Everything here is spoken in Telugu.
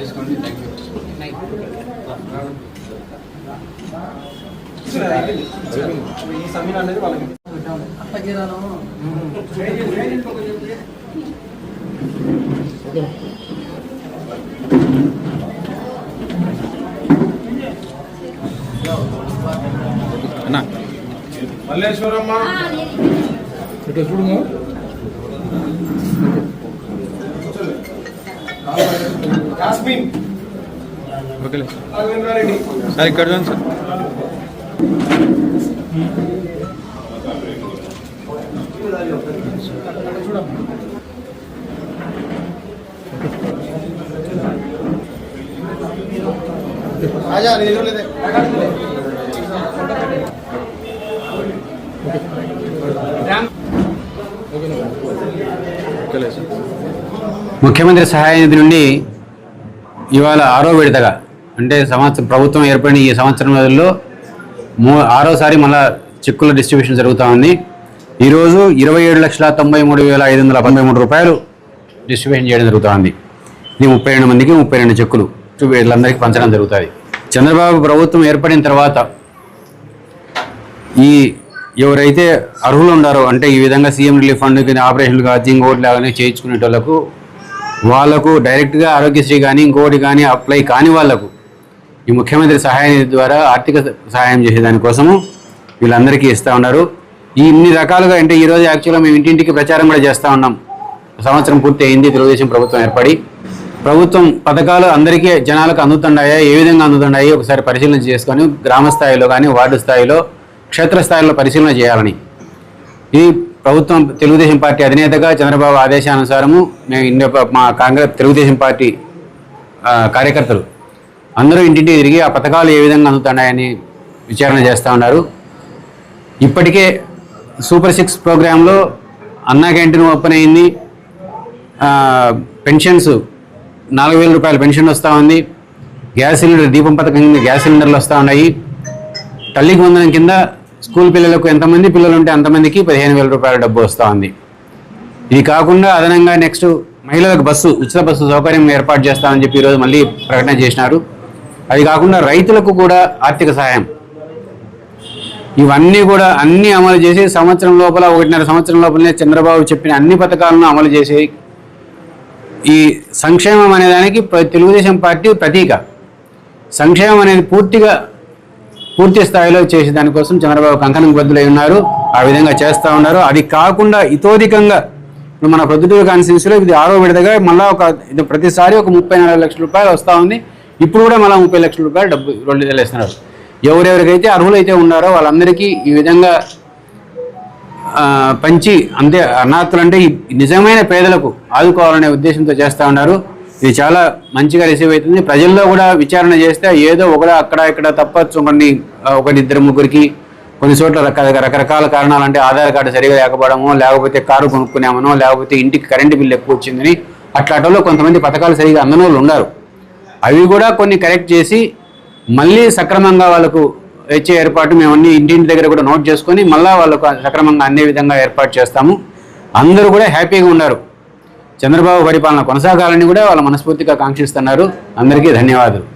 తీసుకోండి థ్యాంక్ యూ ఈ సమయం అనేది వాళ్ళకి అన్నా మల్లేశ్వరమ్మ ఇటు చూడుము యాస్మిన్ రాఘవేంద్రారెడ్డి సార్ ఇక్కడ చూడండి సార్. రాజా నేను లేదే. ఓకేలే సార్ ముఖ్యమంత్రి సహాయ నిధి నుండి ఇవాళ ఆరో విడతగా అంటే సంవత్సరం ప్రభుత్వం ఏర్పడిన ఈ సంవత్సరం రోజుల్లో మూ ఆరోసారి మళ్ళా చెక్కుల డిస్ట్రిబ్యూషన్ జరుగుతూ ఉంది. ఈరోజు ఇరవై ఏడు లక్షల తొంభై మూడు వేల ఐదు వందల తొంభై మూడు రూపాయలు డిస్ట్రిబ్యూషన్ చేయడం జరుగుతుంది ఇది ముప్పై రెండు మందికి ముప్పై రెండు చెక్కులు వీళ్ళందరికీ పంచడం జరుగుతుంది. చంద్రబాబు ప్రభుత్వం ఏర్పడిన తర్వాత ఈ ఎవరైతే అర్హులు ఉన్నారో అంటే ఈ విధంగా సీఎం రిలీఫ్ ఫండ్ కింద ఆపరేషన్లు కావచ్చు ఇంకోటి లాగానే చేయించుకునే వాళ్ళకు డైరెక్ట్గా ఆరోగ్యశ్రీ కానీ ఇంకోటి కానీ అప్లై కాని వాళ్ళకు ఈ ముఖ్యమంత్రి సహాయం ద్వారా ఆర్థిక సహాయం చేసే దానికోసము వీళ్ళందరికీ ఇస్తూ ఉన్నారు. ఈ ఇన్ని రకాలుగా అంటే ఈరోజు యాక్చువల్గా మేము ఇంటింటికి ప్రచారం కూడా చేస్తూ ఉన్నాం. సంవత్సరం పూర్తి అయింది తెలుగుదేశం ప్రభుత్వం ఏర్పడి. ప్రభుత్వం పథకాలు అందరికీ జనాలకు అందుతున్నాయా ఏ విధంగా అందుతున్నాయి ఒకసారి పరిశీలన చేసుకొని గ్రామ స్థాయిలో కానీ వార్డు స్థాయిలో క్షేత్రస్థాయిలో పరిశీలన చేయాలని. ఈ ప్రభుత్వం తెలుగుదేశం పార్టీ అధినేతగా చంద్రబాబు ఆదేశానుసారము మేము ఇండియా మా కాంగ్రెస్ తెలుగుదేశం పార్టీ కార్యకర్తలు అందరూ ఇంటింటి తిరిగి ఆ పథకాలు ఏ విధంగా అందుతున్నాయని విచారణ చేస్తూ ఉన్నారు. ఇప్పటికే సూపర్ సిక్స్ ప్రోగ్రాంలో అన్నా క్యాంటీన్ ఓపెన్ అయింది. పెన్షన్స్ నాలుగు వేల రూపాయల పెన్షన్ వస్తూ ఉంది. గ్యాస్ సిలిండర్ దీపం పథకం కింద గ్యాస్ సిలిండర్లు వస్తూ ఉన్నాయి. తల్లికి వందనం కింద స్కూల్ పిల్లలకు ఎంతమంది పిల్లలు ఉంటే అంతమందికి పదిహేను వేల రూపాయల డబ్బు వస్తూ ఉంది ఇది కాకుండా అదనంగా నెక్స్ట్ మహిళలకు బస్సు ఉచిత బస్సు సౌకర్యం ఏర్పాటు చేస్తామని చెప్పి ఈరోజు మళ్ళీ ప్రకటన చేసినారు. అది కాకుండా రైతులకు కూడా ఆర్థిక సహాయం. ఇవన్నీ కూడా అన్ని అమలు చేసి సంవత్సరం లోపల ఒకటిన్నర సంవత్సరం లోపలనే చంద్రబాబు చెప్పిన అన్ని పథకాలను అమలు చేసి ఈ సంక్షేమం అనే దానికి తెలుగుదేశం పార్టీ ప్రతీక. సంక్షేమం అనేది పూర్తిగా పూర్తి స్థాయిలో చేసే దానికోసం చంద్రబాబు కంకణం బద్దులై ఉన్నారు. ఆ విధంగా చేస్తూ ఉన్నారు. అది కాకుండా ఇతోధికంగా ఇప్పుడు మన ప్రొద్దుటూరు కాన్స్టిట్యూన్సీలో ఇది ఆరో విడతగా మళ్ళీ ఒక ఇది ప్రతిసారి ఒక ముప్పై నాలుగు లక్షల రూపాయలు వస్తూ ఉంది. ఇప్పుడు కూడా మళ్ళీ ముప్పై లక్షల రూపాయలు డబ్బు రెండు వేలు వేస్తున్నారు. ఎవరెవరికైతే అర్హులైతే ఉన్నారో వాళ్ళందరికీ ఈ విధంగా పంచి అంతే అనాథులు అంటే నిజమైన పేదలకు ఆదుకోవాలనే ఉద్దేశంతో చేస్తూ ఉన్నారు. ఇది చాలా మంచిగా రిసీవ్ అవుతుంది. ప్రజల్లో కూడా విచారణ చేస్తే ఏదో ఒకడ అక్కడ ఇక్కడ తప్ప కొన్ని ఆ, ఒకటి ఇద్దరు ముగ్గురికి. కొన్ని చోట్ల రకరకాల కారణాలు అంటే ఆధార్ కార్డు సరిగా లేకపోవడమో లేకపోతే కారు కొనుక్కున్నామనో లేకపోతే ఇంటికి కరెంటు బిల్లు ఎక్కువ వచ్చిందని అట్లాటలో కొంతమంది పథకాలు సరిగా అందని వాళ్ళు ఉన్నారు. అవి కూడా కొన్ని కరెక్ట్ చేసి మళ్ళీ సక్రమంగా వాళ్ళకు వచ్చే ఏర్పాటు మేము అన్ని ఇంటింటి దగ్గర కూడా నోట్ చేసుకొని మళ్ళీ వాళ్ళకు సక్రమంగా అన్ని విధంగా ఏర్పాటు చేస్తాము. అందరూ కూడా హ్యాపీగా ఉన్నారు. చంద్రబాబు పరిపాలన కొనసాగాలని కూడా వాళ్ళ మనస్ఫూర్తిగా కాంక్షిస్తున్నారు. అందరికీ ధన్యవాదాలు.